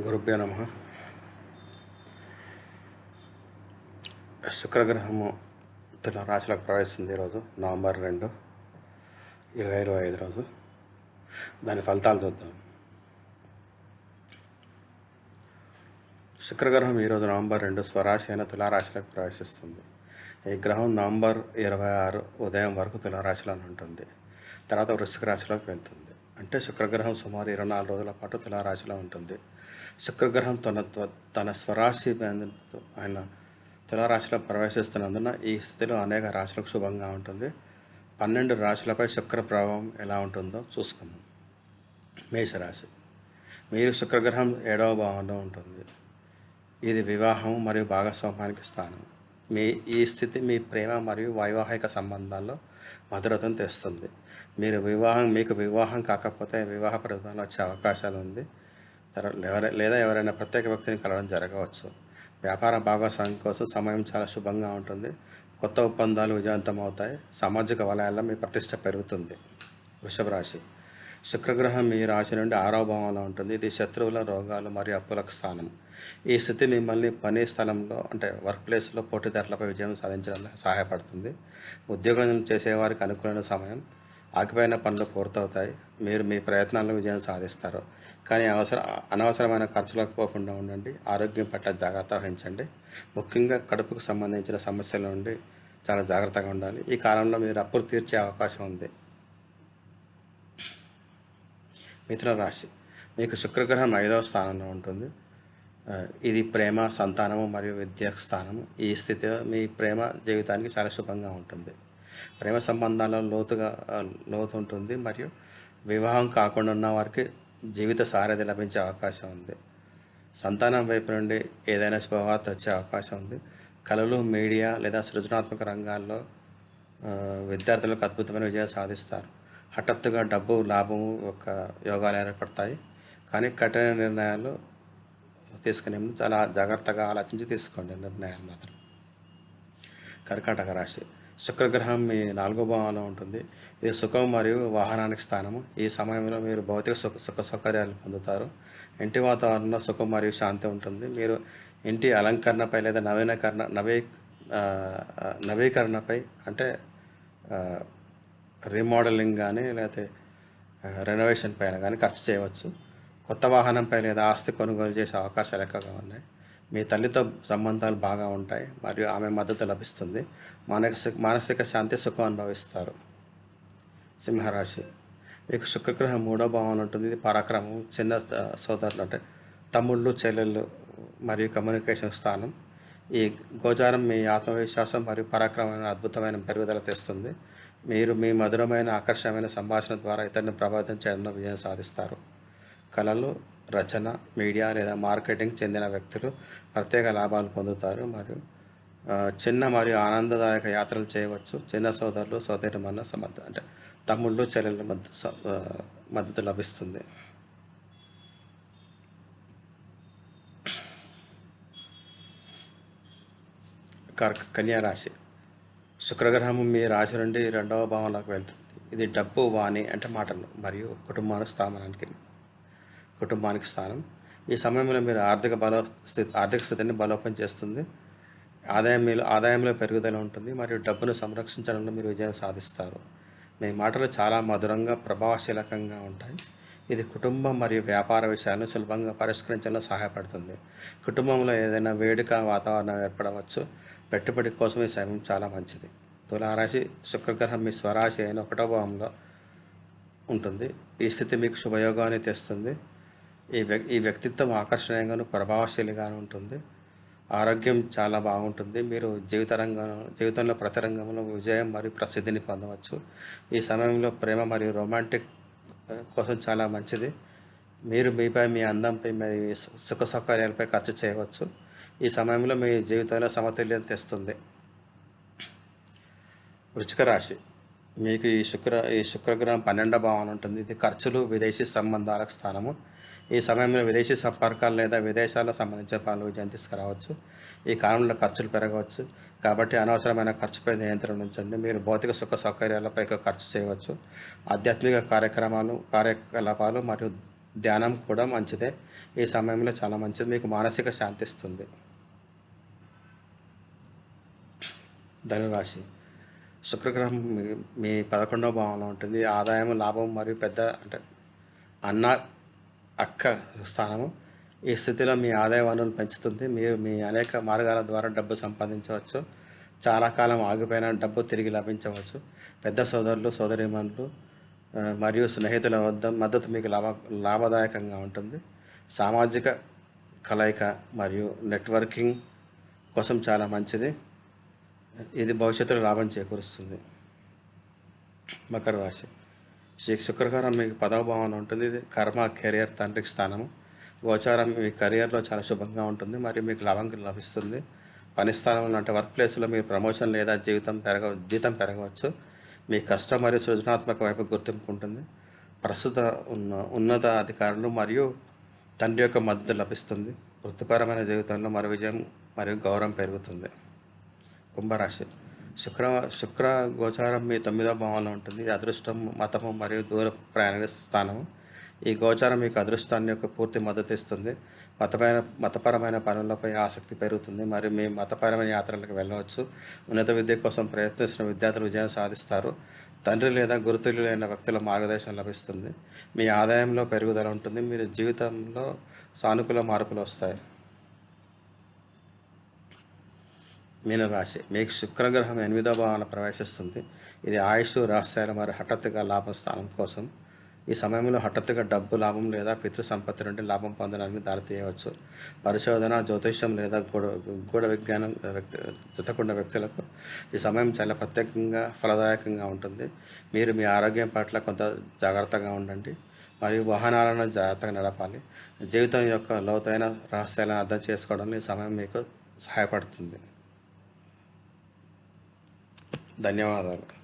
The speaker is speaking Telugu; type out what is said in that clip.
గురుభ్యో నమ. శుక్రగ్రహము తుల రాశిలోకి ప్రవేశిస్తుంది ఈరోజు నవంబర్ రెండు ఇరవై ఇరవై ఐదు రోజు. దాని ఫలితాలు చూద్దాం. శుక్రగ్రహం ఈరోజు నవంబర్ రెండు స్వరాశి అయిన తులారాశిలోకి ప్రవేశిస్తుంది. ఈ గ్రహం నవంబర్ ఇరవై ఆరు ఉదయం వరకు తులారాశిలోనే ఉంటుంది. తర్వాత వృశ్చిక రాశిలోకి వెళ్తుంది. అంటే శుక్రగ్రహం సుమారు ఇరవై నాలుగు రోజుల పాటు తులారాశిలో ఉంటుంది. శుక్రగ్రహం తన తన స్వరాశి ఆయన తులారాశిలో ప్రవేశిస్తున్నందున ఈ స్థితిలో అనేక రాశులకు శుభంగా ఉంటుంది. పన్నెండు రాశులపై శుక్ర ప్రభావం ఎలా ఉంటుందో చూసుకుందాం. మేషరాశి. మీరు శుక్రగ్రహం ఏడవ భావంలో ఉంటుంది. ఇది వివాహం మరియు భాగస్వామ్యానికి స్థానం. మీ ఈ స్థితి మీ ప్రేమ మరియు వైవాహిక సంబంధాల్లో మధురతను తెస్తుంది. మీరు వివాహం మీకు వివాహం కాకపోతే వివాహ ప్రయత్నంలో వచ్చే అవకాశాలు ఉంది. లేదా ఎవరైనా ప్రత్యేక వ్యక్తిని కలవడం జరగవచ్చు. వ్యాపార భాగస్వామ్యం కోసం సమయం చాలా శుభంగా ఉంటుంది. కొత్త ఒప్పందాలు విజయవంతం అవుతాయి సామాజిక వలయాల్లో మీ ప్రతిష్ట పెరుగుతుంది. వృషభ రాశి శుక్రగ్రహం మీ రాశి నుండి ఆరో భావంలో ఉంటుంది. ఇది శత్రువుల రోగాలు మరియు అప్పులకు స్థానం. ఈ స్థితి మిమ్మల్ని పని స్థలంలో అంటే వర్క్ ప్లేస్లో పోటీదారులపై విజయం సాధించడంలో సహాయపడుతుంది. ఉద్యోగం చేసేవారికి అనుకూలమైన సమయం ఆగిపోయిన పనులు పూర్తవుతాయి. మీరు మీ ప్రయత్నాల్లో విజయం సాధిస్తారు. కానీ అవసర అనవసరమైన ఖర్చులకు పోకుండా ఉండండి. ఆరోగ్యం పట్ల జాగ్రత్త వహించండి. ముఖ్యంగా కడుపుకు సంబంధించిన సమస్యల నుండి చాలా జాగ్రత్తగా ఉండాలి. ఈ కాలంలో మీరు అప్పులు తీర్చే అవకాశం ఉంది. మిథున రాశి మీకు శుక్రగ్రహం ఐదవ స్థానంలో ఉంటుంది. ఇది ప్రేమ సంతానము మరియు విద్యా స్థానము ఈ స్థితిలో మీ ప్రేమ జీవితానికి చాలా శుభంగా ఉంటుంది. ప్రేమ సంబంధాలలో లోతుగా లోతు ఉంటుంది మరియు వివాహం కాకుండా ఉన్న వారికి జీవిత సారథి లభించే అవకాశం ఉంది. సంతానం వైపు నుండి ఏదైనా శుభవార్త వచ్చే అవకాశం ఉంది. కళలు మీడియా లేదా సృజనాత్మక రంగాల్లో విద్యార్థులకు అద్భుతమైన విజయం సాధిస్తారు. హఠాత్తుగా డబ్బు లాభము ఒక యోగాలు ఏర్పడతాయి కానీ కఠిన నిర్ణయాలు తీసుకునే ముందు చాలా జాగ్రత్తగా ఆలోచించి తీసుకోండి నిర్ణయాలు మాత్రం. కర్కాటక రాశి. శుక్రగ్రహం మీ నాలుగో భావంలో ఉంటుంది. ఇది సుఖం మరియు వాహనానికి స్థానము. ఈ సమయంలో మీరు భౌతిక సుఖ సుఖ సౌకర్యాలు పొందుతారు. ఇంటి వాతావరణంలో సుఖం మరియు శాంతి ఉంటుంది. మీరు ఇంటి అలంకరణపై లేదా నవీకరణ నవీ నవీకరణపై అంటే రీమోడలింగ్ కానీ లేకపోతే రెనోవేషన్ పైన కానీ ఖర్చు చేయవచ్చు. కొత్త వాహనంపై లేదా ఆస్తి కొనుగోలు చేసే అవకాశాలు ఎక్కువగా ఉన్నాయి. మీ తల్లితో సంబంధాలు బాగా ఉంటాయి మరియు ఆమె మద్దతు లభిస్తుంది. మానసిక మానసిక శాంతి సుఖం అనుభవిస్తారు. సింహరాశి. మీకు శుక్రగ్రహం మూడో భావన ఉంటుంది. ఇది పరాక్రమం చిన్న సోదరులు అంటే తమ్ముళ్ళు చెల్లెళ్ళు మరియు కమ్యూనికేషన్ స్థానం. ఈ గోచారం మీ ఆత్మవిశ్వాసం మరియు పరాక్రమమైన అద్భుతమైన పెరుగుదల తెస్తుంది. మీరు మీ మధురమైన ఆకర్షణమైన సంభాషణ ద్వారా ఇతరుని ప్రభావితం చేయడంలో విజయం సాధిస్తారు. కళలు రచన మీడియా లేదా మార్కెటింగ్ చెందిన వ్యక్తులు ప్రత్యేక లాభాలు పొందుతారు మరియు చిన్న మరియు ఆనందదాయక యాత్రలు చేయవచ్చు. చిన్న సోదరులు సోదరి మన సమర్థ అంటే తమ్ముళ్ళు చెల్లెళ్ళ మద్దతు మద్దతు లభిస్తుంది. కర్క కన్యా రాశి. శుక్రగ్రహం మీ రాశి నుండి రెండవ భావంలోకి వెళ్తుంది. ఇది డబ్బు వాణి అంటే మాటలు మరియు కుటుంబాల స్థానానికి కుటుంబానికి స్థానం. ఈ సమయంలో మీరు ఆర్థిక బల స్థితి ఆర్థిక స్థితిని బలోపం చేస్తుంది. ఆదాయం మీలో ఆదాయంలో పెరుగుదల ఉంటుంది మరియు డబ్బును సంరక్షించడంలో మీరు విజయం సాధిస్తారు. మీ మాటలు చాలా మధురంగా ప్రభావశీలకంగా ఉంటాయి. ఇది కుటుంబం మరియు వ్యాపార విషయాలను సులభంగా పరిష్కరించడంలో సహాయపడుతుంది. కుటుంబంలో ఏదైనా వేడుక వాతావరణం ఏర్పడవచ్చు. పెట్టుబడి కోసం ఈ సమయం చాలా మంచిది. తులారాశి శుక్రగ్రహం మీ స్వరాశి అయిన ఒకటో భావంలో ఉంటుంది. ఈ స్థితి మీకు శుభయోగాన్ని తెస్తుంది. ఈ వ్యక్ ఈ వ్యక్తిత్వం ఆకర్షణీయంగాను ప్రభావశీలిగాను ఉంటుంది. ఆరోగ్యం చాలా బాగుంటుంది. మీరు జీవిత రంగం జీవితంలో ప్రతి రంగంలో విజయం మరియు ప్రసిద్ధిని పొందవచ్చు. ఈ సమయంలో ప్రేమ మరియు రొమాంటిక్ కోసం చాలా మంచిది. మీరు మీపై మీ అందంపై మీ సుఖ సౌకర్యాలపై ఖర్చు చేయవచ్చు. ఈ సమయంలో మీ జీవితంలో సమతుల్యం తెస్తుంది. వృచ్చిక రాశి. మీకు ఈ శుక్ర ఈ శుక్రగ్రహం పన్నెండవ భావన ఉంటుంది. ఇది ఖర్చులు విదేశీ సంబంధాలకు స్థానము. ఈ సమయంలో విదేశీ సంపర్కాలు లేదా విదేశాలకు సంబంధించిన పనులు విజయం తీసుకురావచ్చు. ఈ కాలంలో ఖర్చులు పెరగవచ్చు. కాబట్టి అనవసరమైన ఖర్చుపై నియంత్రణ ఉంచండి. మీరు భౌతిక సుఖ సౌకర్యాలపై ఎక్కువ ఖర్చు చేయవచ్చు. ఆధ్యాత్మిక కార్యక్రమాలు కార్యకలాపాలు మరియు ధ్యానం కూడా మంచిదే. ఈ సమయంలో చాలా మంచిది. మీకు మానసిక శాంతిస్తుంది ఇస్తుంది ధనురాశి. శుక్రగ్రహం మీ మీ పదకొండవ భావంలో ఉంటుంది. ఆదాయం లాభం మరియు పెద్ద అంటే అన్న అక్క స్థానము. ఈ స్థితిలో మీ ఆదాయ వనరులు పెంచుతుంది. మీరు మీ అనేక మార్గాల ద్వారా డబ్బు సంపాదించవచ్చు. చాలా కాలం ఆగిపోయిన డబ్బు తిరిగి లభించవచ్చు. పెద్ద సోదరులు సోదరిమనులు మరియు స్నేహితుల వద్ద మద్దతు మీకు లాభ లాభదాయకంగా ఉంటుంది. సామాజిక కలయిక మరియు నెట్వర్కింగ్ కోసం చాలా మంచిది. ఇది భవిష్యత్తులో లాభం చేకూరుస్తుంది. మకర రాశి. శ్రీ శుక్రవారం మీకు పదవ భావన ఉంటుంది. ఇది కర్మ కెరియర్ తండ్రికి స్థానము. గోచారం మీ కెరియర్లో చాలా శుభంగా ఉంటుంది. మరియు మీకు లాభం లభిస్తుంది. పని స్థానంలో అంటే వర్క్ ప్లేస్లో మీ ప్రమోషన్ లేదా జీవితం పెరగ జీతం పెరగవచ్చు. మీ కష్టం మరియు సృజనాత్మక వైపు గుర్తింపు ఉంటుంది. ప్రస్తుత ఉన్న ఉన్నత అధికారులు మరియు తండ్రి యొక్క మద్దతు లభిస్తుంది. వృత్తిపరమైన జీవితంలో మరి విజయం మరియు గౌరవం పెరుగుతుంది. కుంభరాశి. శుక్ర శుక్ర గోచారం మీ తొమ్మిదో భావంలో ఉంటుంది. ఇది అదృష్టం మతము మరియు దూర ప్రయాణ స్థానము. ఈ గోచారం మీకు అదృష్టాన్ని యొక్క పూర్తి మద్దతు ఇస్తుంది. మతమైన మతపరమైన పనులపై ఆసక్తి పెరుగుతుంది. మరియు మీ మతపరమైన యాత్రలకు వెళ్ళవచ్చు. ఉన్నత విద్య కోసం ప్రయత్నిస్తున్న విద్యార్థులు విజయం సాధిస్తారు. తండ్రి లేదా గురుతులైన వ్యక్తుల మార్గదర్శనం లభిస్తుంది. మీ ఆదాయంలో పెరుగుదల ఉంటుంది. మీరు జీవితంలో సానుకూల మార్పులు వస్తాయి. మీనరాశి మీకు శుక్రగ్రహం ఎనిమిదో భావన ప్రవేశిస్తుంది. ఇది ఆయుష్ రహస్యాలు మరియు హఠాత్తుగా లాభం స్థానం కోసం. ఈ సమయంలో హఠాత్తుగా డబ్బు లాభం లేదా పితృ సంపత్తి నుండి లాభం పొందడానికి దారితీయవచ్చు. పరిశోధన జ్యోతిష్యం లేదా గూఢ గూఢ విజ్ఞానం వ్యక్తి జతకుండా వ్యక్తులకు ఈ సమయం చాలా ప్రత్యేకంగా ఫలదాయకంగా ఉంటుంది. మీరు మీ ఆరోగ్యం పట్ల కొంత జాగ్రత్తగా ఉండండి. మరియు వాహనాలను జాగ్రత్తగా నడపాలి. జీవితం యొక్క లోతైన రహస్యాలను అర్థం చేసుకోవడంలో ఈ సమయం మీకు సహాయపడుతుంది. ధన్యవాదాలు.